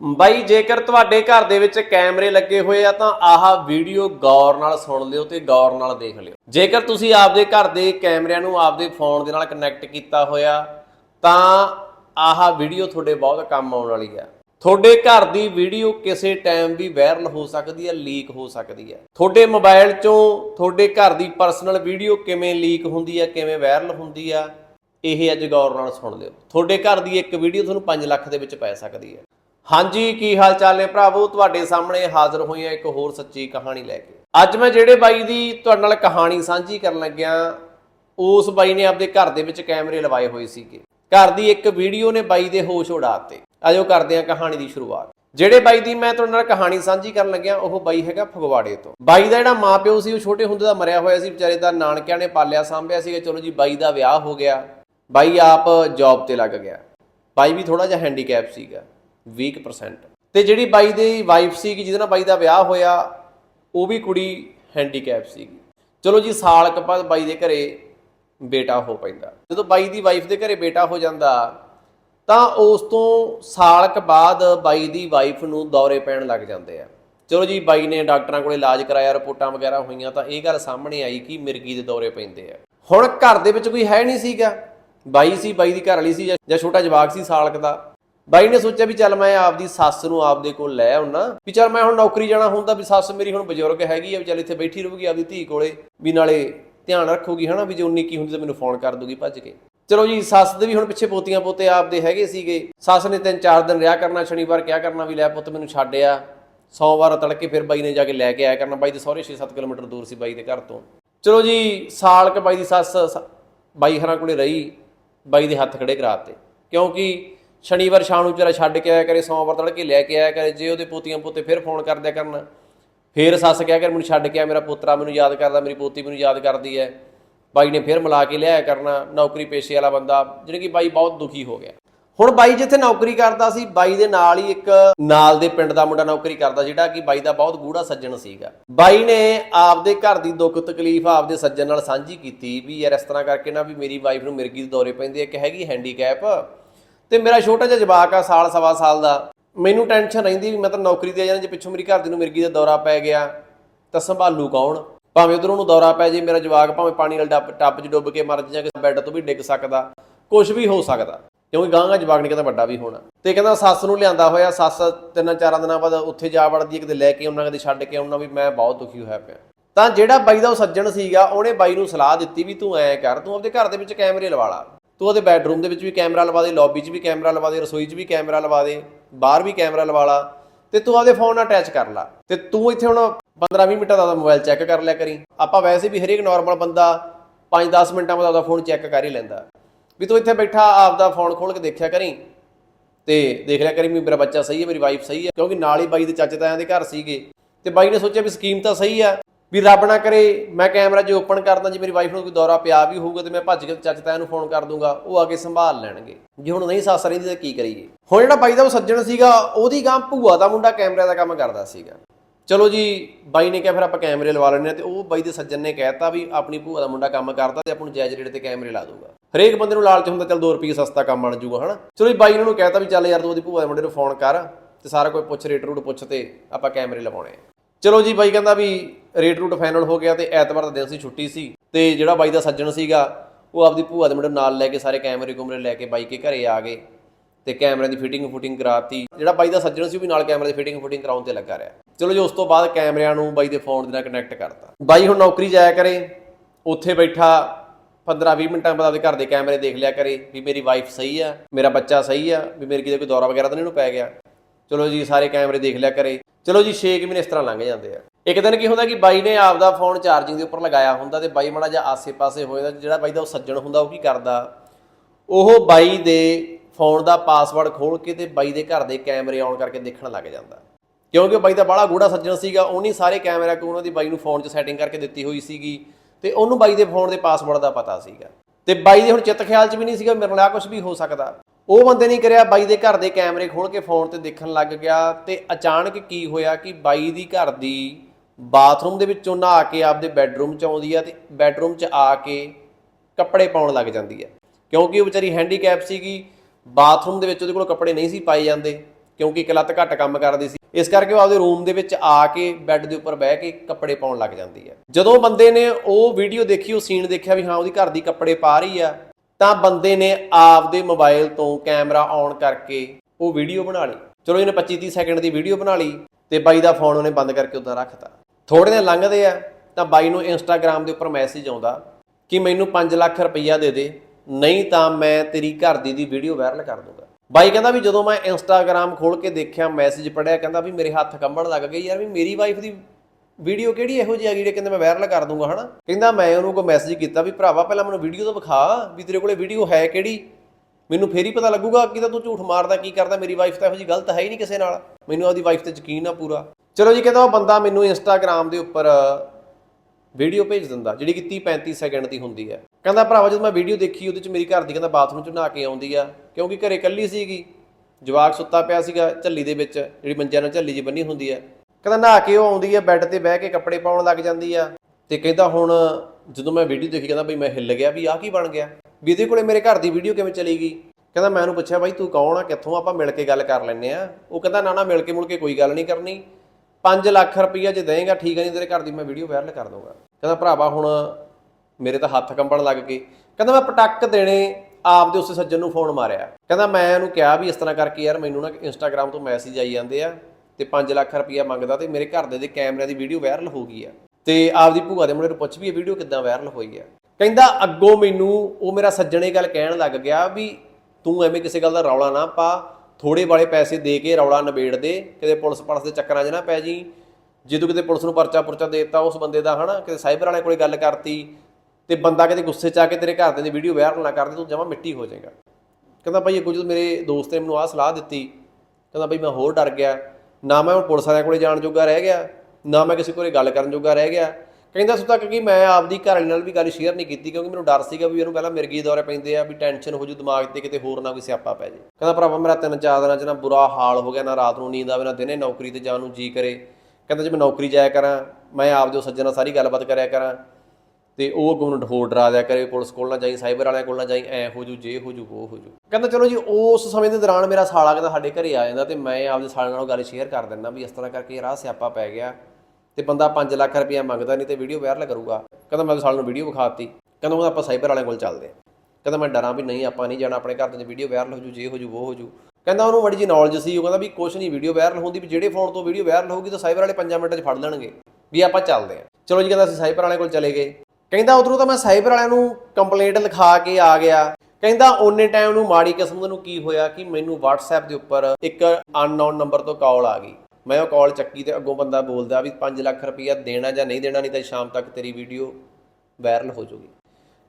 ਬਾਈ, ਜੇਕਰ ਤੁਹਾਡੇ ਘਰ ਦੇ ਵਿੱਚ ਕੈਮਰੇ ਲੱਗੇ ਹੋਏ ਆ, ਤਾਂ ਆਹ ਵੀਡੀਓ ਗੌਰ ਨਾਲ ਸੁਣ ਲਿਓ ਤੇ ਗੌਰ ਨਾਲ ਦੇਖ ਲਿਓ। ਜੇਕਰ ਤੁਸੀਂ ਆਪਦੇ ਘਰ ਦੇ ਕੈਮਰਿਆਂ ਨੂੰ ਆਪਦੇ ਫੋਨ ਦੇ ਨਾਲ ਕਨੈਕਟ ਕੀਤਾ ਹੋਇਆ, ਤਾਂ ਆਹ ਵੀਡੀਓ ਤੁਹਾਡੇ ਬਹੁਤ ਕੰਮ ਆਉਣ ਵਾਲੀ ਆ। ਤੁਹਾਡੇ ਘਰ ਦੀ ਵੀਡੀਓ ਕਿਸੇ ਟਾਈਮ ਵੀ ਵਾਇਰਲ ਹੋ ਸਕਦੀ ਹੈ ਲੀਕ ਹੋ ਸਕਦੀ ਹੈ ਤੁਹਾਡੇ ਮੋਬਾਈਲ ਚੋਂ ਤੁਹਾਡੇ ਘਰ ਦੀ ਪਰਸਨਲ ਵੀਡੀਓ ਕਿਵੇਂ ਲੀਕ ਹੁੰਦੀ ਹੈ ਕਿਵੇਂ ਵਾਇਰਲ ਹੁੰਦੀ ਆ, ਇਹ ਅੱਜ ਗੌਰ ਨਾਲ ਸੁਣ ਲਿਓ। ਤੁਹਾਡੇ ਘਰ ਦੀ ਇੱਕ ਵੀਡੀਓ ਤੁਹਾਨੂੰ 5 ਲੱਖ ਦੇ ਵਿੱਚ ਪੈ ਸਕਦੀ ਹੈ ਹਾਂਜੀ, ਕੀ ਹਾਲ ਚਾਲ ਨੇ ਭਰਾਵੋ? ਤੁਹਾਡੇ ਸਾਹਮਣੇ ਹਾਜ਼ਰ ਹੋਈ ਹਾਂ ਇੱਕ ਹੋਰ ਸੱਚੀ ਕਹਾਣੀ ਲੈ ਕੇ। ਅੱਜ ਮੈਂ ਜਿਹੜੇ ਬਾਈ ਦੀ ਤੁਹਾਡੇ ਨਾਲ ਕਹਾਣੀ ਸਾਂਝੀ ਕਰਨ ਲੱਗਿਆ, ਉਸ ਬਾਈ ਨੇ ਆਪਦੇ ਘਰ ਦੇ ਵਿੱਚ ਕੈਮਰੇ ਲਵਾਏ ਹੋਏ ਸੀਗੇ। ਘਰ ਦੀ ਇੱਕ ਵੀਡੀਓ ਨੇ ਬਾਈ ਦੇ ਹੋਸ਼ ਉਡਾਤੇ ਆਜੋ ਕਰਦੇ ਹਾਂ ਕਹਾਣੀ ਦੀ ਸ਼ੁਰੂਆਤ। ਜਿਹੜੇ ਬਾਈ ਦੀ ਮੈਂ ਤੁਹਾਡੇ ਨਾਲ ਕਹਾਣੀ ਸਾਂਝੀ ਕਰਨ ਲੱਗਿਆ, ਉਹ ਬਾਈ ਹੈਗਾ ਫਗਵਾੜੇ ਤੋਂ। ਬਾਈ ਦਾ ਜਿਹੜਾ ਮਾਪਿਓ ਸੀ, ਉਹ ਛੋਟੇ ਹੁੰਦੇ ਦਾ ਮਰਿਆ ਹੋਇਆ ਸੀ, ਵਿਚਾਰੇ ਦਾ ਨਾਨਕਿਆਂ ਨੇ ਪਾਲਿਆ, ਸਾਂਭਿਆ ਸੀਗਾ। ਚਲੋ ਜੀ, ਬਾਈ ਦਾ ਵਿਆਹ ਹੋ ਗਿਆ। ਬਾਈ ਆਪ ਜੌਬ ਤੇ ਲੱਗ ਗਿਆ। ਬਾਈ ਵੀ ਥੋੜਾ ਜਿਹਾ ਹੈਂਡੀਕੈਪ ਸੀਗਾ। 20% ਤੇ ਜਿਹੜੀ ਬਾਈ ਦੀ ਵਾਈਫ ਸੀਗੀ, ਜਿਹਦੇ ਨਾਲ ਬਾਈ ਦਾ ਵਿਆਹ ਹੋਇਆ, ਉਹ ਵੀ ਕੁੜੀ ਹੈਂਡੀਕੈਪ ਸੀਗੀ। ਚਲੋ ਜੀ, ਸਾਲ ਕੁ ਬਾਅਦ ਬਾਈ ਦੇ ਘਰੇ ਬੇਟਾ ਹੋ ਪੈਂਦਾ। ਜਦੋਂ ਬਾਈ ਦੀ ਵਾਈਫ ਦੇ ਘਰੇ ਬੇਟਾ ਹੋ ਜਾਂਦਾ, ਤਾਂ ਉਸ ਤੋਂ ਸਾਲ ਕੁ ਬਾਅਦ ਬਾਈ ਦੀ ਵਾਈਫ ਨੂੰ ਦੌਰੇ ਪੈਣ ਲੱਗ ਜਾਂਦੇ ਆ। ਚਲੋ ਜੀ, ਬਾਈ ਨੇ ਡਾਕਟਰਾਂ ਕੋਲੇ ਇਲਾਜ ਕਰਾਇਆ, ਰਿਪੋਰਟਾਂ ਵਗੈਰਾ ਹੋਈਆਂ, ਤਾਂ ਇਹ ਗੱਲ ਸਾਹਮਣੇ ਆਈ ਕਿ ਮਿਰਗੀ ਦੇ ਦੌਰੇ ਪੈਂਦੇ ਆ। ਹੁਣ ਘਰ ਦੇ ਵਿੱਚ ਕੋਈ ਹੈ ਨਹੀਂ ਸੀਗਾ। ਬਾਈ ਸੀ, ਬਾਈ ਦੀ ਘਰ ਵਾਲੀ ਸੀ ਜਾਂ- ਛੋਟਾ ਜਵਾਕ ਸੀ ਸਾਲਕ ਦਾ। ਬਾਈ ਨੇ ਸੋਚਿਆ ਵੀ ਚੱਲ ਮੈਂ ਆਪਦੀ ਸੱਸ ਨੂੰ ਆਪਦੇ ਕੋਲ ਲੈ ਆਉਣਾ ਵੀ ਚੱਲ ਮੈਂ ਹੁਣ ਨੌਕਰੀ ਜਾਣਾ ਹੁੰਦਾ ਵੀ ਸੱਸ ਮੇਰੀ ਹੁਣ ਬਜ਼ੁਰਗ ਹੈਗੀ ਆ ਵੀ ਚੱਲ ਇੱਥੇ ਬੈਠੀ ਰਹੂਗੀ ਆਪਦੀ ਧੀ ਕੋਲੇ, ਵੀ ਨਾਲੇ ਧਿਆਨ ਰੱਖੂਗੀ ਹਨਾ ਵੀ ਜੇ ਉਨੀ ਕੀ ਹੁੰਦੀ ਤਾਂ ਮੈਨੂੰ ਫੋਨ ਕਰ ਦੂਗੀ ਭੱਜ ਕੇ। ਚਲੋ ਜੀ, ਸੱਸ ਦੇ ਵੀ ਹੁਣ ਪਿੱਛੇ ਪੋਤੀਆਂ ਪੋਤੇ ਆਪਦੇ ਹੈਗੇ ਸੀਗੇ। ਸੱਸ ਨੇ ਤਿੰਨ ਚਾਰ ਦਿਨ ਰਿਹਾ ਕਰਨਾ, ਸ਼ਨੀਵਾਰ ਕਿਆ ਕਰਨਾ ਵੀ ਲੈ ਪੁੱਤ ਮੈਨੂੰ ਛੱਡਿਆ। ਆ ਸੋਮਵਾਰ ਤੜਕੇ ਫਿਰ ਬਾਈ ਨੇ ਜਾ ਕੇ ਲੈ ਕੇ ਆਇਆ ਕਰਨਾ। ਬਾਈ ਦੇ ਸਹੁਰੇ 6-7 ਕਿਲੋਮੀਟਰ ਦੂਰ ਸੀ ਬਾਈ ਦੇ ਘਰ ਤੋਂ। ਚਲੋ ਜੀ, ਸਾਲ ਕ ਬਾਈ ਦੀ ਸੱਸ ਸ- ਬਾਈ ਹਰਾਂ ਕੋਲੇ ਰਹੀ, ਬਾਈ ਦੇ ਹੱਥ ਖੜੇ ਕਰਾਤੇ। ਕਿਉਂਕਿ ਸ਼ਨੀਵਾਰ ਸ਼ਾਮ ਨੂੰ ਵਿਚਾਰਾ ਛੱਡ ਕੇ ਆਇਆ ਕਰੇ, ਸੋਮਵਾਰ ਤੜਕੇ ਲੈ ਕੇ ਆਇਆ ਕਰੇ, ਜੇ ਉਹਦੇ ਪੋਤੀਆਂ ਪੋਤੇ ਫਿਰ ਫੋਨ ਕਰਦਿਆ ਕਰਨ। ਫਿਰ ਸੱਸ ਕਹਿਆ ਕਰ ਮੈਨੂੰ ਛੱਡ ਕੇ ਆ, ਮੇਰਾ ਪੁੱਤਰਾ ਮੈਨੂੰ ਯਾਦ ਕਰਦਾ, ਮੇਰੀ ਪੋਤੀ ਮੈਨੂੰ ਯਾਦ ਕਰਦੀ ਹੈ। ਬਾਈ ਨੇ ਫਿਰ ਮਿਲਾ ਕੇ ਲਿਆਇਆ ਕਰਨਾ, ਨੌਕਰੀ ਪੇਸ਼ੇ ਵਾਲਾ ਬੰਦਾ, ਜਿਹੜੀ ਕਿ ਬਾਈ ਬਹੁਤ ਦੁਖੀ ਹੋ ਗਿਆ। ਹੁਣ ਬਾਈ ਜਿੱਥੇ ਨੌਕਰੀ ਕਰਦਾ ਸੀ, ਬਾਈ ਦੇ ਨਾਲ ਹੀ ਇੱਕ ਨਾਲ ਦੇ ਪਿੰਡ ਦਾ ਮੁੰਡਾ ਨੌਕਰੀ ਕਰਦਾ, ਜਿਹੜਾ ਕਿ ਬਾਈ ਦਾ ਬਹੁਤ ਗੂੜਾ ਸੱਜਣ ਸੀਗਾ। ਬਾਈ ਨੇ ਆਪਦੇ ਘਰ ਦੀ ਦੁੱਖ ਤਕਲੀਫ ਆਪਦੇ ਸੱਜਣ ਨਾਲ ਸਾਂਝੀ ਕੀਤੀ ਵੀ ਯਾਰ ਇਸ ਤਰ੍ਹਾਂ ਕਰਕੇ ਨਾ ਵੀ ਮੇਰੀ ਵਾਈਫ ਨੂੰ ਮਿਰਗੀ ਦੇ ਦੌਰੇ ਪੈਂਦੇ ਇੱਕ ਹੈਗੀ ਹੈਂਡੀਕੈਪ ਤੇ ਮੇਰਾ ਛੋਟਾ ਜਿਹਾ ਜਵਾਕ ਆ, ਸਾਲ, ਸਵਾ ਸਾਲ ਦਾ। ਮੈਨੂੰ ਟੈਨਸ਼ਨ ਰਹਿੰਦੀ ਵੀ ਮੈਂ ਤਾਂ ਨੌਕਰੀ ਤੇ ਜਾਣਾ, ਜੇ ਪਿੱਛੋਂ ਮੇਰੀ ਘਰ ਦੀ ਨੂੰ ਮਿਰਗੀ ਦਾ ਦੌਰਾ ਪੈ ਗਿਆ, ਤਾਂ ਸੰਭਾਲੂ ਕੌਣ? ਭਾਵੇਂ ਉਧਰੋਂ ਨੂੰ ਦੌਰਾ ਪੈ ਜੇ, ਮੇਰਾ ਜਵਾਕ ਭਾਵੇਂ ਪਾਣੀ ਨਾਲ ਡੱਬ ਟੱਪ 'ਚ ਡੁੱਬ ਕੇ ਮਰ ਜਾ ਜਾਂ ਬੈੱਡ ਤੋਂ ਵੀ ਡਿੱਗ ਸਕਦਾ ਕੁਝ ਵੀ ਹੋ ਸਕਦਾ। ਕਿਉਂਕਿ ਗਾਂਗਾ ਜਵਾਕ ਨੇ ਕਹਿੰਦਾ ਵੱਡਾ ਵੀ ਹੋਣਾ। ਤੇ ਕਹਿੰਦਾ ਸੱਸ ਨੂੰ ਲਿਆਂਦਾ ਹੋਇਆ, ਸੱਸ ਤਿੰਨ ਚਾਰਾਂ ਦਿਨਾਂ ਬਾਅਦ ਉੱਥੇ ਜਾ ਵੜਦੀ ਹੈ, ਕਿਤੇ ਲੈ ਕੇ ਆਉਣਾ ਕਦੇ ਛੱਡ ਕੇ ਆਉਣਾ, ਵੀ ਮੈਂ ਬਹੁਤ ਦੁਖੀ ਹੋਇਆ ਪਿਆ। ਤਾਂ ਜਿਹੜਾ ਬਾਈ ਦਾ ਉਹ ਸੱਜਣ ਸੀਗਾ, ਉਹਨੇ ਬਾਈ ਨੂੰ ਸਲਾਹ ਦਿੱਤੀ ਵੀ ਤੂੰ ਐਂ ਕਰ, ਤੂੰ ਆਪਣੇ ਘਰ ਦੇ ਵਿੱਚ ਕੈਮਰੇ ਲਵਾ ਲਾ। ਤੂੰ ਉਹਦੇ ਬੈੱਡਰੂਮ ਦੇ ਵਿੱਚ ਵੀ ਕੈਮਰਾ ਲਵਾ ਦੇ ਲੌਬੀ 'ਚ ਵੀ ਕੈਮਰਾ ਲਵਾ ਦੇ, ਰਸੋਈ 'ਚ ਵੀ ਕੈਮਰਾ ਲਵਾ ਦੇ, ਬਾਹਰ ਵੀ ਕੈਮਰਾ ਲਵਾ ਲਾ ਤੇ ਤੂੰ ਆਪਦੇ ਫੋਨ ਨਾਲ ਅਟੈਚ ਕਰ ਲਾ। ਤੇ ਤੂੰ ਇੱਥੇ ਹੁਣ 15-20 ਮਿੰਟਾਂ ਦਾ ਆਪਦਾ ਮੋਬਾਈਲ ਚੈੱਕ ਕਰ ਲਿਆ ਕਰੀ। ਆਪਾਂ ਵੈਸੇ ਵੀ ਹਰੇਕ ਨਾਰਮਲ ਬੰਦਾ 5-10 ਮਿੰਟਾਂ ਬਾਅਦ ਆਪਦਾ ਫੋਨ ਚੈੱਕ ਕਰ ਹੀ ਲੈਂਦਾ। ਵੀ ਤੂੰ ਇੱਥੇ ਬੈਠਾ, ਆਪਦਾ ਫੋਨ ਖੋਲ ਕੇ ਦੇਖਿਆ ਕਰੀ ਤੇ ਦੇਖ ਲਿਆ ਕਰੀ ਵੀ ਮੇਰਾ ਬੱਚਾ ਸਹੀ ਹੈ, ਮੇਰੀ ਵਾਈਫ ਸਹੀ ਹੈ, ਕਿਉਂਕਿ ਨਾਲ ਹੀ ਬਾਈ ਦੇ ਚਾਚੇ ਤਾਇਆਂ ਦੇ ਘਰ ਸੀਗੇ। ਤੇ ਬਾਈ ਨੇ ਸੋਚਿਆ ਵੀ ਸਕੀਮ ਤਾਂ ਸਹੀ ਆ ਵੀ ਰੱਬ ਨਾ ਕਰੇ, ਮੈਂ ਕੈਮਰਾ ਜੇ ਓਪਨ ਕਰਦਾ, ਜੇ ਮੇਰੀ ਵਾਈਫ ਨੂੰ ਕੋਈ ਦੌਰਾ ਪਿਆ ਵੀ ਹੋਊਗਾ ਤੇ ਮੈਂ ਭੱਜ ਕੇ ਚਾਚੇ ਤਾਇਆਂ ਨੂੰ ਫੋਨ ਕਰ ਦੂੰਗਾ, ਉਹ ਆ ਕੇ ਸੰਭਾਲ ਲੈਣਗੇ। ਜੇ ਹੁਣ ਨਹੀਂ ਸੱਸ ਰਹਿੰਦੀ ਤਾਂ ਕੀ ਕਰੀਏ? ਹੁਣ ਜਿਹੜਾ ਬਾਈ ਦਾ ਉਹ ਸੱਜਣ ਸੀਗਾ, ਉਹਦੀ ਗਾਂ ਭੂਆ ਦਾ ਮੁੰਡਾ ਕੈਮਰੇ ਦਾ ਕੰਮ ਕਰਦਾ ਸੀਗਾ। ਚਲੋ ਜੀ, ਬਾਈ ਨੇ ਕਿਹਾ ਫਿਰ ਆਪਾਂ ਕੈਮਰੇ ਲਵਾ ਲੈਣੇ ਆ ਤੇ ਉਹ ਬਾਈ ਦੇ ਸੱਜਣ ਨੇ ਕਹਿਤਾ ਵੀ ਆਪਣੀ ਭੂਆ ਦਾ ਮੁੰਡਾ ਕੰਮ ਕਰਦਾ ਤੇ ਆਪਾਂ ਨੂੰ ਜਾਇਜ਼ ਰੇਟ ਤੇ ਕੈਮਰੇ ਲਾ ਦੂਗਾ ਹਰੇਕ ਬੰਦੇ ਨੂੰ ਲਾਲਚ ਹੁੰਦਾ, ਚੱਲ 2 ਰੁਪਏ ਸਸਤਾ ਕੰਮ ਬਣ ਜੂਗਾ, ਹਨਾ? ਚਲੋ ਜੀ, ਬਾਈ ਇਹਨਾਂ ਨੂੰ ਕਹਿਤਾ ਵੀ ਚੱਲ ਯਾਰ ਤੂੰ ਉਹਦੀ ਭੂਆ ਦੇ ਮੁੰਡੇ ਨੂੰ ਫੋਨ ਕਰ ਤੇ ਸਾਰਾ ਕੋਈ ਪੁੱਛ, ਰੇਟ ਰੂਟ ਪੁੱਛ ਤੇ ਆਪਾਂ ਕੈਮਰੇ ਲਵਾਉਣੇ ਆ। ਚਲੋ ਜੀ ਬਾਈ ਕਹਿੰਦਾ ਵੀ ਰੇਟ ਰੂਟ ਫਾਈਨਲ ਹੋ ਗਿਆ ਤੇ ਐਤਵਾਰ ਦਾ ਦਿਨ ਸੀ, ਛੁੱਟੀ ਸੀ ਤੇ ਜਿਹੜਾ ਬਾਈ ਦਾ ਸੱਜਣ ਸੀਗਾ, ਉਹ ਆਪਦੀ ਭੂਆ ਦੇ ਮੁੰਡੇ ਨਾਲ ਲੈ ਕੇ ਸਾਰੇ ਕੈਮਰੇ ਕੁਮਰੇ ਲੈ ਕੇ ਬਾਈ ਕੇ ਘਰੇ ਆ ਗਏ ਤੇ ਕੈਮਰੇ ਦੀ ਫਿਟਿੰਗ ਫੁਟਿੰਗ ਕਰਾਤੀ। ਜਿਹੜਾ ਬਾਈ ਦਾ ਸੱਜਣ ਸੀ, ਉਹ ਵੀ ਨਾਲ ਕੈਮਰੇ ਦੀ ਫਿਟਿੰਗ ਫੁਟਿੰਗ ਕਰਾਉਣ ਤੇ ਲੱਗਾ ਰਿਹਾ। ਚਲੋ ਜੀ, ਉਸ ਤੋਂ ਬਾਅਦ ਕੈਮਰਿਆਂ ਨੂੰ ਬਾਈ ਦੇ ਫੋਨ ਦੇ ਨਾਲ ਕਨੈਕਟ ਕਰਤਾ। ਬਾਈ ਹੁਣ ਨੌਕਰੀ ਜਾਇਆ ਕਰੇ, ਉੱਥੇ ਬੈਠਾ 15-20 ਮਿੰਟਾਂ ਬਾਅਦ ਆਪਦੇ ਘਰ ਦੇ ਕੈਮਰੇ ਦੇਖ ਲਿਆ ਕਰੇ ਵੀ ਮੇਰੀ ਵਾਈਫ ਸਹੀ ਆ, ਮੇਰਾ ਬੱਚਾ ਸਹੀ ਆ, ਵੀ ਮੇਰੇ ਕਿਤੇ ਕੋਈ ਦੌਰਾ ਵਗੈਰਾ ਤਾਂ ਨਹੀਂ ਉਹਨੂੰ ਪੈ ਗਿਆ। ਚਲੋ ਜੀ, ਸਾਰੇ ਕੈਮਰੇ ਦੇਖ ਲਿਆ ਕਰੇ। ਚਲੋ ਜੀ 6 ਮਹੀਨੇ ਇਸ ਤਰ੍ਹਾਂ ਲੰਘ ਜਾਂਦੇ ਆ। ਇੱਕ ਦਿਨ ਕੀ ਹੁੰਦਾ ਕਿ ਬਾਈ ਨੇ ਆਪਦਾ ਫੋਨ ਚਾਰਜਿੰਗ ਦੇ ਉੱਪਰ ਲਗਾਇਆ ਹੁੰਦਾ ਤੇ ਬਾਈ ਮਾੜਾ ਜਿਹਾ ਆਸੇ-ਪਾਸੇ ਹੋਏਦਾ ਜਿਹੜਾ ਬਾਈ ਦਾ ਉਹ ਸੱਜਣ ਹੁੰਦਾ, ਉਹ ਕੀ ਕਰਦਾ? ਉਹ ਬਾਈ ਦੇ ਫੋਨ ਦਾ ਪਾਸਵਰਡ ਖੋਲ ਕੇ ਤੇ ਬਾਈ ਦੇ ਘਰ ਦੇ ਕੈਮਰੇ ਆਨ ਕਰਕੇ ਦੇਖਣ ਲੱਗ ਜਾਂਦਾ। ਕਿਉਂਕਿ ਉਹ ਬਾਈ ਦਾ ਬੜਾ ਗੂੜਾ ਸੱਜਣ ਸੀਗਾ, ਉਹਨੇ ਸਾਰੇ ਕੈਮਰਾ ਕੋ ਉਹਨਾਂ ਦੀ ਬਾਈ ਨੂੰ ਫੋਨ 'ਚ ਸੈਟਿੰਗ ਕਰਕੇ ਦਿੱਤੀ ਹੋਈ ਸੀਗੀ ਤੇ ਉਹਨੂੰ ਬਾਈ ਦੇ ਫੋਨ ਦੇ ਪਾਸਵਰਡ ਦਾ ਪਤਾ ਸੀਗਾ। ਤੇ ਬਾਈ ਦੇ ਹੁਣ ਚਿੱਤ ਖਿਆਲ 'ਚ ਵੀ ਨਹੀਂ ਸੀਗਾ ਮੇਰੇ ਨਾਲ ਆ ਕੁਝ ਵੀ ਹੋ ਸਕਦਾ। ਉਹ ਬੰਦੇ ਨਹੀਂ ਕਰਿਆ? ਬਾਈ ਦੇ ਘਰ ਦੇ ਕੈਮਰੇ ਖੋਲ ਕੇ ਫੋਨ ਤੇ ਦੇਖਣ ਲੱਗ ਗਿਆ ਤੇ ਅਚਾਨਕ ਕੀ ਹੋਇਆ ਕਿ ਬਾਈ ਦੀ ਘਰ ਦੀ ਬਾਥਰੂਮ ਦੇ ਵਿੱਚੋਂ ਨਹਾ ਕੇ ਆਪਦੇ ਬੈੱਡਰੂਮ 'ਚ ਆਉਂਦੀ ਆ ਤੇ ਬੈੱਡਰੂਮ 'ਚ ਆ ਕੇ ਕੱਪੜੇ ਪਾਉਣ ਲੱਗ ਜਾਂਦੀ ਹੈ ਕਿਉਂਕਿ ਉਹ ਵਿਚਾਰੀ ਹੈਂਡੀਕੈਪ ਸੀਗੀ, ਬਾਥਰੂਮ ਦੇ ਵਿੱਚ ਉਹਦੇ ਕੋਲ ਕੱਪੜੇ ਨਹੀਂ ਸੀ ਪਾਏ ਜਾਂਦੇ, ਕਿਉਂਕਿ ਇੱਕ ਲੱਤ ਘੱਟ ਕੰਮ ਕਰਦੀ ਸੀ। ਇਸ ਕਰਕੇ ਉਹ ਆਪਦੇ ਰੂਮ ਦੇ ਵਿੱਚ ਆ ਕੇ ਬੈੱਡ ਦੇ ਉੱਪਰ ਬਹਿ ਕੇ ਕੱਪੜੇ ਪਾਉਣ ਲੱਗ ਜਾਂਦੀ ਹੈ ਜਦੋਂ ਬੰਦੇ ਨੇ ਉਹ ਵੀਡੀਓ ਦੇਖੀ, ਉਹ ਸੀਨ ਦੇਖਿਆ ਵੀ ਹਾਂ, ਉਹਦੀ ਘਰ ਦੀ ਕੱਪੜੇ ਪਾ ਰਹੀ ਆ। ਤਾਂ ਬੰਦੇ ਨੇ ਆਪਦੇ ਮੋਬਾਈਲ ਤੋਂ ਕੈਮਰਾ ਔਨ ਕਰਕੇ ਉਹ ਵੀਡੀਓ ਬਣਾ ਲਈ। ਚਲੋ ਇਹਨੇ 25 30 ਸੈਕਿੰਡ ਦੀ ਵੀਡੀਓ ਬਣਾ ਲਈ ਤੇ ਬਾਈ ਦਾ ਫੋਨ ਉਹਨੇ ਬੰਦ ਕਰਕੇ ਉਦਾਂ ਰੱਖਤਾ। ਥੋੜੇ ਦਿਨ ਲੰਘਦੇ ਆ ਤਾਂ ਬਾਈ ਨੂੰ ਇੰਸਟਾਗ੍ਰam ਦੇ ਉੱਪਰ ਮੈਸੇਜ ਆਉਂਦਾ ਕਿ ਮੈਨੂੰ 5 ਲੱਖ ਰੁਪਈਆ ਦੇ ਦੇ, ਨਹੀਂ ਤਾਂ ਮੈਂ ਤੇਰੀ ਘਰ ਦੀ ਦੀ ਵੀਡੀਓ ਵਾਇਰਲ ਕਰ ਦੂੰਗਾ। ਬਾਈ ਕਹਿੰਦਾ ਵੀ ਜਦੋਂ ਮੈਂ ਇੰਸਟਾਗ੍ਰam ਖੋਲ ਕੇ ਦੇਖਿਆ ਮੈਸੇਜ ਪੜਿਆ ਕਹਿੰਦਾ ਵੀ ਮੇਰੇ ਹੱਥ ਕੰਬਣ ਲੱਗ ਗਏ ਯਾਰ, ਵੀ ਮੇਰੀ ਵਾਈਫ ਦੀ ਵੀਡੀਓ ਕਿਹੜੀ ਇਹੋ ਜਿਹੀ ਆ ਜਿਹੜੇ ਕਹਿੰਦੇ ਮੈਂ ਵਾਇਰਲ ਕਰ ਦੂੰਗਾ, ਹਨਾ? ਕਹਿੰਦਾ ਮੈਂ ਉਹਨੂੰ ਕੋਈ ਮੈਸੇਜ ਕੀਤਾ ਵੀ ਭਰਾਵਾ, ਪਹਿਲਾਂ ਮੈਨੂੰ ਵੀਡੀਓ ਤਾਂ ਵਿਖਾ ਵੀ ਤੇਰੇ ਕੋਲੇ ਵੀਡੀਓ ਹੈ ਕਿਹੜੀ? ਮੈਨੂੰ ਫੇਰ ਹੀ ਪਤਾ ਲੱਗੂਗਾ ਕਿ ਤਾਂ ਤੂੰ ਝੂਠ ਮਾਰਦਾ, ਕੀ ਕਰਦਾ, ਮੇਰੀ ਵਾਈਫ ਤਾਂ ਇਹੋ ਜਿਹੀ ਗਲਤ ਹੈ ਹੀ ਨਹੀਂ ਕਿਸੇ ਨਾਲ। ਮੈਨੂੰ ਉਹਦੀ ਵਾਈਫ ਤੇ ਯਕੀਨ ਆ ਪੂਰਾ। ਚਲੋ ਜੀ, ਕਹਿੰਦਾ ਉਹ ਬੰਦਾ ਮੈਨੂੰ ਇੰਸਟਾਗ੍ਰam ਦੇ ਉੱਪਰ ਵੀਡੀਓ ਭੇਜ ਦਿੰਦਾ, ਜਿਹੜੀ ਕਿ 30 35 ਸੈਕਿੰਡ ਦੀ ਹੁੰਦੀ ਹੈ। ਕਹਿੰਦਾ, ਭਰਾਵਾ, ਜਦੋਂ ਮੈਂ ਵੀਡੀਓ ਦੇਖੀ, ਉਹਦੇ ਚ ਮੇਰੀ ਘਰ ਦੀ ਕਹਿੰਦਾ ਬਾਥਰੂਮ ਚ ਨਹਾ ਕੇ ਆਉਂਦੀ ਆ, ਕਿਉਂਕਿ ਘਰੇ ਇਕੱਲੀ ਸੀਗੀ। ਜਵਾਕ ਸੁੱਤਾ ਪਿਆ ਸੀਗਾ ਝੱਲੀ ਦੇ ਵਿੱਚ, ਜਿਹੜੀ ਮੰਜਿਆਂ ਨਾਲ ਝੱਲੀ ਜੀ ਬੰਨੀ ਹੁੰਦੀ ਹੈ। ਕਹਿੰਦਾ ਨਹਾ ਕੇ ਉਹ ਆਉਂਦੀ ਹੈ ਬੈੱਡ ਤੇ ਬਹਿ ਕੇ ਕੱਪੜੇ ਪਾਉਣ ਲੱਗ ਜਾਂਦੀ ਆ। ਤੇ ਕਹਿੰਦਾ ਹੁਣ ਜਦੋਂ ਮੈਂ ਵੀਡੀਓ ਦੇਖੀ, ਕਹਿੰਦਾ ਬਈ ਮੈਂ ਹਿੱਲ ਗਿਆ ਵੀ ਆਹ ਕੀ ਬਣ ਗਿਆ? ਵੀ ਇਹਦੇ ਕੋਲੇ ਮੇਰੇ ਘਰ ਦੀ ਵੀਡੀਓ ਕਿਵੇਂ ਚਲੀ ਗਈ ਕਹਿੰਦਾ ਮੈਂ ਉਹਨੂੰ ਪੁੱਛਿਆ, ਬਾਈ ਤੂੰ ਕੌਣ ਆ? ਕਿੱਥੋਂ ਆਪਾਂ ਮਿਲ ਕੇ ਗੱਲ ਕਰ ਲੈਨੇ ਆ? ਉਹ ਕਹਿੰਦਾ ਨਾ ਨਾ, ਮਿਲ ਕੇ ਮੁਲ ਕੇ ਕੋਈ ਗੱਲ ਨਹੀਂ ਕਰਨੀ। 5 ਲੱਖ ਰੁਪਈਆ ਜੇ ਦੇਂਗਾ ਠੀਕ ਹੈ ਨਹੀਂ ਤੇਰੇ ਘਰ ਦੀ ਮੈਂ ਵੀਡੀਓ ਵਾਇਰਲ ਕਰ ਦੂੰਗਾ ਕਹਿੰਦਾ ਭਰਾਵਾ ਹੁਣ ਮੇਰੇ ਤਾਂ ਹੱਥ ਕੰਬਣ ਲੱਗ ਗਏ। ਕਹਿੰਦਾ ਮੈਂ ਪਟੱਕ ਦੇਣੇ ਆਪ ਦੇ ਉਸ ਸੱਜਣ ਨੂੰ ਫੋਨ ਮਾਰਿਆ। ਕਹਿੰਦਾ ਮੈਂ ਉਹਨੂੰ ਕਿਹਾ ਵੀ ਇਸ ਤਰ੍ਹਾਂ ਕਰਕੇ ਯਾਰ ਮੈਨੂੰ ਨਾ ਇੰਸਟਾਗ੍ਰam ਤੋਂ ਮੈਸੇਜ ਆਈ ਜਾਂਦੇ ਆ। ਤੇ 5 ਲੱਖ ਰੁਪਈਆ ਮੰਗਦਾ ਤੇ ਮੇਰੇ ਘਰ ਦੇ ਦੇ ਕੈਮਰਿਆਂ ਦੀ ਵੀਡੀਓ ਵਾਇਰਲ ਹੋ ਗਈ ਆ। ਤੇ ਆਪਦੀ ਭੂਆ ਦੇ ਮੁੰਡੇ ਨੂੰ ਪੁੱਛ ਵੀ ਇਹ ਵੀਡੀਓ ਕਿੱਦਾਂ ਵਾਇਰਲ ਹੋਈ ਆ। ਕਹਿੰਦਾ, ਅੱਗੋਂ ਮੈਨੂੰ ਉਹ ਮੇਰਾ ਸੱਜਣ ਇਹ ਗੱਲ ਕਹਿਣ ਲੱਗ ਗਿਆ ਵੀ ਤੂੰ ਐਵੇਂ ਕਿਸੇ ਗੱਲ ਦਾ ਰੌਲਾ ਨਾ ਪਾ ਥੋੜੇ ਵਾਲੇ ਪੈਸੇ ਦੇ ਕੇ ਰੌਲਾ ਨਿਬੇੜ ਦੇ, ਕਿਤੇ ਪੁਲਿਸ ਪਲਸ ਦੇ ਚੱਕਰਾਂ 'ਚ ਨਾ ਪੈ ਜੀ ਜਦੋਂ ਕਿਤੇ ਪੁਲਿਸ ਨੂੰ ਪਰਚਾ ਪੁਰਚਾ ਦੇਤਾ ਉਸ ਬੰਦੇ ਦਾ, ਹਨਾ, ਕਿਤੇ ਸਾਈਬਰ ਵਾਲੇ ਕੋਲੇ ਗੱਲ ਕਰਤੀ, ਤੇ ਬੰਦਾ ਕਿਤੇ ਗੁੱਸੇ 'ਚ ਆ ਕੇ ਤੇਰੇ ਘਰ ਦੇ ਦੀ ਵੀਡੀਓ ਵਾਇਰਲ ਨਾ ਕਰਦੇ ਤੂੰ ਜਮਾ ਮਿੱਟੀ ਹੋ ਜਾਏਗਾ। ਕਹਿੰਦਾ, ਭਾਈ, ਅੱਗੋਂ ਜਦੋਂ ਮੇਰੇ ਦੋਸਤ ਨੇ ਮੈਨੂੰ ਆਹ ਸਲਾਹ ਦਿੱਤੀ, ਕਹਿੰਦਾ, ਭਾਈ, ਮੈਂ ਹੋਰ ਡਰ ਗਿਆ। ਨਾ ਮੈਂ ਹੁਣ ਪੁਲਿਸ ਵਾਲਿਆਂ ਕੋਲੇ ਜਾਣ ਜੋਗਾ ਰਹਿ ਗਿਆ, ਨਾ ਮੈਂ ਕਿਸੇ ਕੋਲੇ ਗੱਲ ਕਰਨ ਜੋਗਾ ਰਹਿ ਗਿਆ। ਕਹਿੰਦਾ ਸੋ ਤੱਕ ਕਿ ਮੈਂ ਆਪਦੀ ਘਰ ਵਾਲੀ ਨਾਲ ਵੀ ਗੱਲ ਸ਼ੇਅਰ ਨਹੀਂ ਕੀਤੀ ਕਿਉਂਕਿ ਮੈਨੂੰ ਡਰ ਸੀਗਾ ਵੀ ਇਹਨੂੰ ਪਹਿਲਾਂ ਮਿਰਗੀ ਦੌਰੇ ਪੈਂਦੇ ਆ, ਵੀ ਟੈਨਸ਼ਨ ਹੋ ਜੂ, ਦਿਮਾਗ ਤੇ ਕਿਤੇ ਹੋਰ ਨਾ ਕੋਈ ਸਿਆਪਾ ਪੈ ਜੇ। ਕਹਿੰਦਾ ਭਰਾਵਾ ਮੇਰਾ ਤਿੰਨ ਚਾਰ ਦਿਨਾਂ 'ਚ ਨਾ ਬੁਰਾ ਹਾਲ ਹੋ ਗਿਆ, ਨਾ ਰਾਤ ਨੂੰ ਨੀਂਦ ਆਵੇ, ਨਾ ਦਿਨੇ ਨੌਕਰੀ ਤੇ ਜਾਣ ਨੂੰ ਜੀ ਕਰੇ। ਕਹਿੰਦਾ ਜੇ ਮੈਂ ਨੌਕਰੀ ਜਾਇਆ ਕਰਾਂ, ਮੈਂ ਆਪਦੇ ਉਸ ਸੱਜਣ ਨਾਲ ਸਾਰੀ ਗੱਲਬਾਤ ਕਰਿਆ ਕਰਾਂ। ਤੇ ਉਹ ਅੱਗੋਂ ਮੈਨੂੰ ਹੋਰ ਡਰਾ ਦਿਆ ਕਰੇ, ਪੁਲਿਸ ਕੋਲ ਨਾ ਜਾਈ, ਸਾਈਬਰ ਵਾਲਿਆਂ ਕੋਲ ਨਾ ਜਾਈ, ਐ ਹੋ ਜੂ, ਜੇ ਹੋ ਜੂ, ਉਹ ਹੋ ਜੂ। ਕਹਿੰਦਾ, ਚਲੋ ਜੀ, ਉਸ ਸਮੇਂ ਦੇ ਦੌਰਾਨ ਮੇਰਾ ਸਾਲਾ ਕਹਿੰਦਾ ਸਾਡੇ ਘਰੇ ਆ ਜਾਂਦਾ ਤੇ ਮੈਂ ਆਪਦੇ ਸਾਲੇ ਨਾਲ ਗੱਲ ਸ਼ੇਅਰ ਕਰ ਦਿੰਦਾ ਵੀ ਇਸ ਤਰ੍ਹਾਂ ਕਰਕੇ ਰਾਹ ਸਿਆਪਾ ਪੈ ਗਿਆ ਤੇ ਬੰਦਾ 5 ਲੱਖ ਰੁਪਇਆ ਮੰਗਦਾ ਨਹੀਂ ਤੇ ਵੀਡੀਓ ਵਾਇਰਲ ਕਰੂਗਾ। ਕਹਿੰਦਾ, ਮੈਂ ਸਾਲੇ ਨੂੰ ਵੀਡੀਓ ਵਿਖਾਤੀ। ਕਹਿੰਦਾ ਉਹ ਆਪਾਂ ਸਾਈਬਰ ਵਾਲਿਆਂ ਕੋਲ ਚੱਲਦੇ ਆ ਕਹਿੰਦਾ, ਮੈਂ ਡਰਾਂ ਵੀ ਨਹੀਂ, ਆਪਾਂ ਨਹੀਂ ਜਾਣਾ, ਆਪਣੇ ਘਰ ਦੇ ਵੀਡੀਓ ਵਾਇਰਲ ਹੋ ਜੂ, ਜੇ ਹੋ ਜੂ, ਉਹ ਹੋ ਜੂ। ਕਹਿੰਦਾ, ਉਹਨੂੰ ਬੜੀ ਜੀ ਨੌਲੇਜ ਸੀ, ਉਹ ਕਹਿੰਦਾ ਵੀ ਕੁਛ ਨਹੀਂ ਵੀਡੀਓ ਵਾਇਰਲ ਹੁੰਦੀ ਵੀ ਜਿਹੜੇ ਫੋਨ ਤੋਂ ਵੀਡੀਓ ਵਾਇਰਲ ਹੋਊਗੀ ਤਾਂ ਸਾਈਬਰ ਵਾਲੇ 5 ਮਿੰਟਾਂ 'ਚ ਫੜ ਲੈਣਗੇ, ਵੀ ਆਪਾਂ ਚੱਲਦੇ ਆ ਚਲੋ ਜੀ, ਕਹਿੰਦਾ, ਅਸੀਂ ਸਾਈਬਰ ਵਾਲਿਆਂ ਕੋਲ ਚਲੇ ਗਏ। ਕਹਿੰਦਾ ਉਧਰੋਂ ਤਾਂ ਮੈਂ ਸਾਈਬਰ ਵਾਲਿਆਂ ਨੂੰ ਕੰਪਲੇਂਟ ਲਿਖਾ ਕੇ ਆ ਗਿਆ। ਕਹਿੰਦਾ ਓਨੇ ਟਾਈਮ ਨੂੰ ਮਾੜੀ ਕਿਸਮ ਨੂੰ ਕੀ ਹੋਇਆ ਕਿ ਮੈਨੂੰ WhatsApp ਦੇ ਉੱਪਰ ਇੱਕ ਅਨਨੋਨ ਨੰਬਰ ਤੋਂ ਕਾਲ ਆ ਗਈ। ਮੈਂ ਉਹ ਕਾਲ ਚੱਕੀ ਤੇ ਅੱਗੋਂ ਬੰਦਾ ਬੋਲਦਾ ਵੀ 5 ਲੱਖ ਰੁਪਈਆ ਦੇਣਾ ਜਾਂ ਨਹੀਂ ਦੇਣਾ, ਨਹੀਂ ਤਾਂ ਸ਼ਾਮ ਤੱਕ ਤੇਰੀ ਵੀਡੀਓ ਵਾਇਰਲ ਹੋ ਜਾਊਗੀ।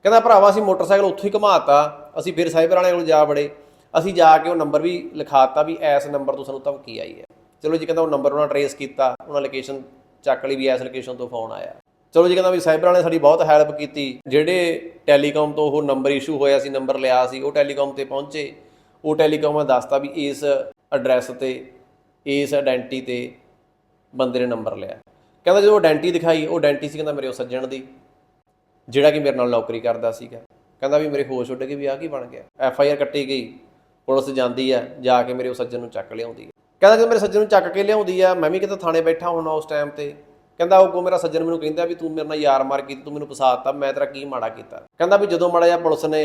ਕਹਿੰਦਾ ਭਰਾਵਾ, ਅਸੀਂ ਮੋਟਰਸਾਈਕਲ ਉੱਥੋਂ ਹੀ ਘੁਮਾਤਾ, ਅਸੀਂ ਫਿਰ ਸਾਈਬਰ ਵਾਲਿਆਂ ਕੋਲ ਜਾ ਬੜੇ ਅਸੀਂ ਜਾ ਕੇ ਉਹ ਨੰਬਰ ਵੀ ਲਿਖਾਤਾ ਵੀ ਐਸ ਨੰਬਰ ਤੋਂ ਸਾਨੂੰ ਧਮਕੀ ਆਈ ਹੈ। ਚਲੋ ਜੀ, ਕਹਿੰਦਾ ਉਹ ਨੰਬਰ ਉਹਨਾਂ ਟਰੇਸ ਕੀਤਾ, ਉਹਨਾਂ ਲੋਕੇਸ਼ਨ ਚੱਕ ਲਈ ਵੀ ਐਸ ਲੋਕੇਸ਼ਨ ਤੋਂ ਫੋਨ ਆਇਆ। ਚਲੋ ਜੀ ਕਹਿੰਦਾ ਵੀ ਸਾਈਬਰ ਵਾਲਿਆਂ ਨੇ ਸਾਡੀ ਬਹੁਤ ਹੈਲਪ ਕੀਤੀ। ਜਿਹੜੇ ਟੈਲੀਕਾਮ ਤੋਂ ਉਹ ਨੰਬਰ ਇਸ਼ੂ ਹੋਇਆ ਸੀ ਨੰਬਰ ਲਿਆ ਸੀ, ਉਹ ਟੈਲੀਕਾਮ ਤੇ ਪਹੁੰਚੇ। ਉਹ ਟੈਲੀਕਾਮ ਨੇ ਦੱਸਤਾ ਵੀ ਇਸ ਐਡਰੈਸ ਤੇ, ਇਸ ਆਇਡੈਂਟੀ ਤੇ ਬੰਦੇ ਨੇ ਨੰਬਰ ਲਿਆ। ਕਹਿੰਦਾ ਜਦੋਂ ਆਇਡੈਂਟੀ ਦਿਖਾਈ, ਉਹ ਆਇਡੈਂਟੀ ਸੀ ਕਹਿੰਦਾ ਮੇਰੇ ਉਹ ਸੱਜਣ ਦੀ, ਜਿਹੜਾ ਕਿ ਮੇਰੇ ਨਾਲ ਨੌਕਰੀ ਕਰਦਾ ਸੀਗਾ। ਕਹਿੰਦਾ ਵੀ ਮੇਰੇ ਹੋਸ਼ ਉੱਡ ਗਏ ਵੀ ਆਹ ਕੀ ਬਣ ਗਿਆ। ਐਫ ਆਈ ਆਰ ਕੱਟੀ ਗਈ, ਪੁਲਿਸ ਜਾਂਦੀ ਆ, ਜਾ ਕੇ ਮੇਰੇ ਉਹ ਸੱਜਣ ਨੂੰ ਚੱਕ ਲਿਆਉਂਦੀ ਆ। ਕਹਿੰਦਾ ਜਦੋਂ ਮੇਰੇ ਸੱਜਣ ਨੂੰ ਚੱਕ ਕੇ ਲਿਆਉਂਦੀ ਆ, ਮੈਂ ਵੀ ਕਿਤੇ ਥਾਣੇ ਬੈਠਾ ਹੋਣਾ ਉਸ ਟਾਈਮ ਤੇ। ਕਹਿੰਦਾ ਉਹ ਕੋ ਮੇਰਾ ਸੱਜਣ ਮੈਨੂੰ ਕਹਿੰਦਾ ਵੀ ਤੂੰ ਮੇਰੇ ਨਾਲ ਯਾਰ ਮਾਰ ਕੀਤੀ, ਤੂੰ ਮੈਨੂੰ ਫਸਾਤਾ ਮੈਂ ਤੇਰਾ ਕੀ ਮਾੜਾ ਕੀਤਾ। ਕਹਿੰਦਾ ਵੀ ਜਦੋਂ ਮਾੜਾ ਜਿਹਾ ਪੁਲਿਸ ਨੇ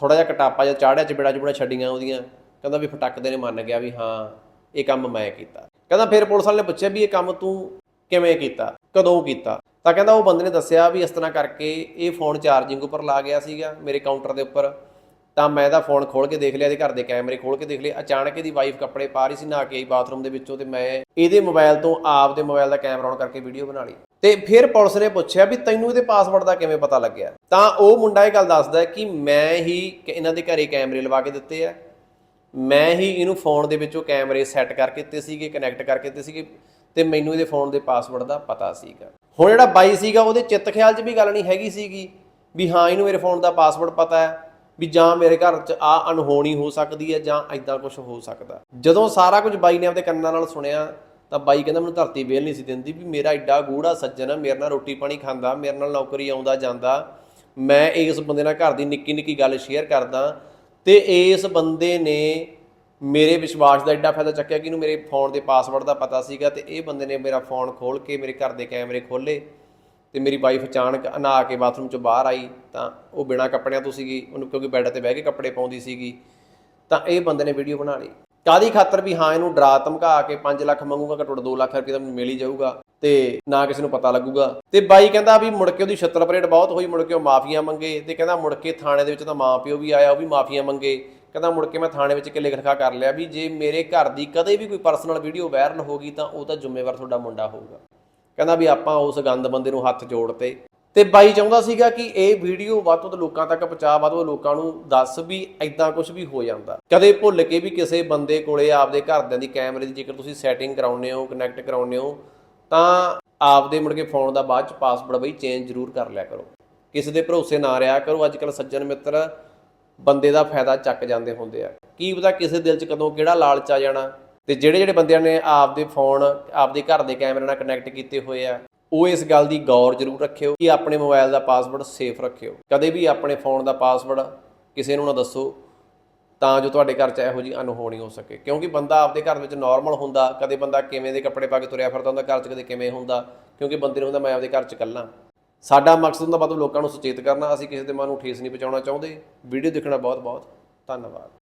ਥੋੜਾ ਜਿਹਾ ਕਟਾਪਾ ਜਿਹਾ ਚਾੜਿਆ ਚ ਚਪੇੜਾ ਚਪੜਾ ਛੱਡੀਆਂ ਉਹਦੀਆਂ, ਕਹਿੰਦਾ ਵੀ ਫਟਕਦੇ ਨੇ ਮੰਨ ਗਿਆ ਵੀ ਹਾਂ, ਇਹ ਕੰਮ ਮੈਂ ਕੀਤਾ। ਕਹਿੰਦਾ ਫਿਰ ਪੁਲਿਸ ਵਾਲੇ ਨੇ ਪੁੱਛਿਆ ਵੀ ਇਹ ਕੰਮ ਤੂੰ ਕਿਵੇਂ ਕੀਤਾ, ਕਦੋਂ ਕੀਤਾ? ਤਾਂ ਕਹਿੰਦਾ ਉਹ ਬੰਦੇ ਨੇ ਦੱਸਿਆ ਵੀ ਇਸ ਤਰ੍ਹਾਂ ਕਰਕੇ ਇਹ ਫੋਨ ਚਾਰਜਿੰਗ ਉੱਪਰ ਲਾ ਗਿਆ ਸੀਗਾ, ਮੇਰੇ ਕਾਊਂਟਰ ਦੇ ਉੱਪਰ। ਤਾਂ ਮੈਂ ਇਹਦਾ ਫੋਨ ਖੋਲ ਕੇ ਦੇਖ ਲਿਆ, ਇਹਦੇ ਘਰ ਦੇ ਕੈਮਰੇ ਖੋਲ ਕੇ ਦੇਖ ਲਏ। ਅਚਾਨਕ ਇਹਦੀ ਵਾਈਫ ਕੱਪੜੇ ਪਾ ਰਹੀ ਸੀ, ਨਹਾ ਕੇ ਆਈ ਬਾਥਰੂਮ ਦੇ ਵਿੱਚੋਂ ਤੇ ਮੈਂ ਇਹਦੇ ਮੋਬਾਈਲ ਤੋਂ ਆਪ ਦੇ ਮੋਬਾਈਲ ਦਾ ਕੈਮਰਾ ਔਨ ਕਰਕੇ ਵੀਡੀਓ ਬਣਾ ਲਈ। ਤੇ ਫਿਰ ਪੁਲਿਸ ਨੇ ਪੁੱਛਿਆ ਵੀ ਤੈਨੂੰ ਇਹਦੇ ਪਾਸਵਰਡ ਦਾ ਕਿਵੇਂ ਪਤਾ ਲੱਗਿਆ? ਤਾਂ ਉਹ ਮੁੰਡਾ ਇਹ ਗੱਲ ਦੱਸਦਾ ਕਿ ਮੈਂ ਹੀ ਇਹਨਾਂ ਦੇ ਘਰੇ ਕੈਮਰੇ ਲਵਾ ਕੇ ਦਿੱਤੇ ਆ। ਮੈਂ ਹੀ ਇਹਨੂੰ ਫੋਨ ਦੇ ਵਿੱਚੋਂ ਕੈਮਰੇ ਸੈੱਟ ਕਰਕੇ ਦਿੱਤੇ ਸੀਗੇ ਕਨੈਕਟ ਕਰਕੇ ਦਿੱਤੇ ਸੀਗੇ ਤੇ ਮੈਨੂੰ ਇਹਦੇ ਫੋਨ ਦੇ ਪਾਸਵਰਡ ਦਾ ਪਤਾ ਸੀਗਾ। ਹੁਣ ਜਿਹੜਾ ਬਾਈ ਸੀਗਾ, ਉਹਦੇ ਚਿੱਤ ਖਿਆਲ 'ਚ ਵੀ ਗੱਲ ਨਹੀਂ ਹੈਗੀ ਸੀਗੀ ਵੀ ਹਾਂ, ਇਹਨੂੰ ਮੇਰੇ ਫੋਨ ਦਾ ਪਾਸਵਰਡ ਪਤਾ ਹੈ। ਵੀ ਜਾਂ ਮੇਰੇ ਘਰ 'ਚ ਆ ਅਣਹੋਣੀ ਹੋ ਸਕਦੀ ਹੈ ਜਾਂ ਐਦਾਂ ਕੁਝ ਹੋ ਸਕਦਾ। ਜਦੋਂ ਸਾਰਾ ਕੁਝ ਬਾਈ ਨੇ ਆਪਣੇ ਕੰਨਾਂ ਨਾਲ ਸੁਣਿਆ, ਤਾਂ ਬਾਈ ਕਹਿੰਦਾ ਮੈਨੂੰ ਧਰਤੀ ਵੇਲ ਨਹੀਂ ਸੀ ਦਿੰਦੀ ਵੀ ਮੇਰਾ ਐਡਾ ਗੂੜਾ ਸੱਜਣ ਆ, ਮੇਰੇ ਨਾਲ ਰੋਟੀ ਪਾਣੀ ਖਾਂਦਾ, ਮੇਰੇ ਨਾਲ ਨੌਕਰੀ ਆਉਂਦਾ ਜਾਂਦਾ। ਮੈਂ ਇਸ ਬੰਦੇ ਨਾਲ ਘਰ ਦੀ ਨਿੱਕੀ ਨਿੱਕੀ ਗੱਲ ਸ਼ੇਅਰ ਕਰਦਾ ਤੇ ਇਸ ਬੰਦੇ ਨੇ ਮੇਰੇ ਵਿਸ਼ਵਾਸ ਦਾ ਐਡਾ ਫਾਇਦਾ ਚੱਕਿਆ ਕਿ ਇਹਨੂੰ ਮੇਰੇ ਫੋਨ ਦੇ ਪਾਸਵਰਡ ਦਾ ਪਤਾ ਸੀਗਾ ਤੇ ਇਹ ਬੰਦੇ ਨੇ ਮੇਰਾ ਫੋਨ ਖੋਲ ਕੇ ਮੇਰੇ ਘਰ ਦੇ ਕੈਮਰੇ ਖੋਲੇ ਤੇ ਮੇਰੀ ਵਾਈਫ ਅਚਾਨਕ ਨਹਾ ਕੇ ਬਾਥਰੂਮ ਚੋਂ ਬਾਹਰ ਆਈ, ਤਾਂ ਉਹ ਬਿਨਾਂ ਕੱਪੜਿਆਂ ਤੋਂ ਸੀਗੀ, ਉਹਨੂੰ ਕਿਉਂਕਿ ਬੈੱਡ ਤੇ ਬਹਿ ਕੇ ਕੱਪੜੇ ਪਾਉਂਦੀ ਸੀਗੀ, ਤਾਂ ਇਹ ਬੰਦੇ ਨੇ ਵੀਡੀਓ ਬਣਾ ਲਈ। ਕਾਦੀ ਖਾਤਰ ਵੀ ਹਾਂ, ਇਹਨੂੰ ਡਰਾ ਧਮਕਾ ਕੇ 5 ਲੱਖ ਮੰਗੂਗਾ ਘੱਟੋ ਘੱਟ 2 ਲੱਖ ਰੁਪਏ ਤਾਂ ਮੈਨੂੰ ਮਿਲ ਹੀ ਜਾਊਗਾ, ਤੇ ਨਾ ਕਿਸੇ ਨੂੰ ਪਤਾ ਲੱਗੂਗਾ। ਤੇ ਬਾਈ ਕਹਿੰਦਾ ਵੀ ਮੁੜ ਕੇ ਉਹਦੀ ਛੱਤਰ ਪਰੇਡ ਬਹੁਤ ਹੋਈ, ਮੁੜ ਕੇ ਉਹ ਮਾਫੀਆਂ ਮੰਗੇ, ਤੇ ਕਹਿੰਦਾ ਮੁੜ ਕੇ ਥਾਣੇ ਦੇ ਵਿੱਚ ਤਾਂ ਮਾਂ ਪਿਓ ਵੀ ਆਇਆ, ਉਹ ਵੀ ਮਾਫੀਆਂ ਮੰਗੇ। ਕਹਿੰਦਾ ਮੁੜ ਕੇ ਮੈਂ ਥਾਣੇ ਵਿੱਚ ਕਿ ਲਿਖ ਲਿਖਾ ਕਰ ਲਿਆ ਵੀ ਜੇ ਮੇਰੇ ਘਰ ਦੀ ਕਦੇ ਵੀ ਕੋਈ ਪਰਸਨਲ ਵੀਡੀਓ ਵਾਇਰਲ ਹੋ ਗਈ ਤਾਂ ਉਹ ਤਾਂ ਜ਼ਿੰਮੇਵਾਰ ਤੁਹਾਡਾ ਮੁੰਡਾ ਹੋਊਗਾ। ਕਹਿੰਦਾ ਵੀ ਆਪਾਂ ਉਸ ਗੰਦ ਬੰਦੇ ਨੂੰ ਹੱਥ ਜੋੜਤੇ। ਤੇ ਬਾਈ ਚਾਹੁੰਦਾ ਸੀਗਾ ਕਿ ਇਹ ਵੀਡੀਓ ਵੱਧ ਤੋਂ ਵੱਧ ਲੋਕਾਂ ਤੱਕ ਪਹੁੰਚਾ, ਵੱਧ ਤੋਂ ਵੱਧ ਲੋਕਾਂ ਨੂੰ ਦੱਸ ਵੀ ਐਦਾਂ ਕੁਝ ਵੀ ਹੋ ਜਾਂਦਾ। ਕਦੇ ਭੁੱਲ ਕੇ ਵੀ ਕਿਸੇ ਬੰਦੇ ਕੋਲੇ ਆਪਦੇ ਘਰਦਿਆਂ ਦੀ ਕੈਮਰੇ ਦੀ ਜੇਕਰ ਤੁਸੀਂ ਸੈਟਿੰਗ ਕਰਾਉਨੇ ਹੋ ਕਨੈਕਟ ਕਰਾਉਨੇ ਹੋ, ਤਾਂ ਆਪਦੇ ਮੁੜ ਕੇ ਫੋਨ ਦਾ ਬਾਅਦ ਚ ਪਾਸਵਰਡ ਬਈ ਚੇਂਜ ਜ਼ਰੂਰ ਕਰ ਲਿਆ ਕਰੋ। ਕਿਸੇ ਦੇ ਭਰੋਸੇ ਨਾ ਰਿਹਾ ਕਰੋ ਅੱਜ ਕੱਲ ਸੱਜਣ ਮਿੱਤਰ ਬੰਦੇ ਦਾ ਫਾਇਦਾ ਚੱਕ ਜਾਂਦੇ ਹੁੰਦੇ ਆ। ਕੀ ਪਤਾ ਕਿਸੇ ਦਿਲ 'ਚ ਕਦੋਂ ਕਿਹੜਾ ਲਾਲਚ ਆ ਜਾਣਾ। ਤੇ ਜਿਹੜੇ ਜਿਹੜੇ ਬੰਦਿਆਂ ਨੇ ਆਪਦੇ ਫੋਨ ਆਪਦੇ ਘਰ ਦੇ ਕੈਮਰੇ ਨਾਲ ਕਨੈਕਟ ਕੀਤੇ ਹੋਏ ਆ, ਉਹ ਇਸ ਗੱਲ ਦੀ ਗੌਰ ਜ਼ਰੂਰ ਰੱਖਿਓ ਕਿ ਆਪਣੇ ਮੋਬਾਈਲ ਦਾ ਪਾਸਵਰਡ ਸੇਫ ਰੱਖਿਓ। ਕਦੇ ਵੀ ਆਪਣੇ ਫੋਨ ਦਾ ਪਾਸਵਰਡ ਕਿਸੇ ਨੂੰ ਨਾ ਦੱਸੋ, ਤਾਂ ਜੋ ਤੁਹਾਡੇ ਘਰ 'ਚ ਇਹੋ ਜਿਹੀ ਅਨਹੋਣੀ ਹੋ ਸਕੇ। ਕਿਉਂਕਿ ਬੰਦਾ ਆਪਦੇ ਘਰ ਵਿੱਚ ਨਾਰਮਲ ਹੁੰਦਾ, ਕਦੇ ਬੰਦਾ ਕਿਵੇਂ ਦੇ ਕੱਪੜੇ ਪਾ ਕੇ ਤੁਰਿਆ ਫਿਰਦਾ ਹੁੰਦਾ, ਘਰ 'ਚ ਕਦੇ ਕਿਵੇਂ ਹੁੰਦਾ, ਕਿਉਂਕਿ ਬੰਦੇ ਨੂੰ ਹੁੰਦਾ ਮੈਂ ਆਪਦੇ ਘਰ 'ਚ ਇਕੱਲਾ। ਸਾਡਾ ਮਕਸਦ ਹੁੰਦਾ ਮਤਲਬ ਲੋਕਾਂ ਨੂੰ ਸੁਚੇਤ ਕਰਨਾ, ਅਸੀਂ ਕਿਸੇ ਦੇ ਮਨ ਨੂੰ ਠੇਸ ਨਹੀਂ ਪਹੁੰਚਾਉਣਾ ਚਾਹੁੰਦੇ। ਵੀਡੀਓ ਦੇਖਣਾ ਬਹੁਤ ਬਹੁਤ ਧੰਨਵਾਦ।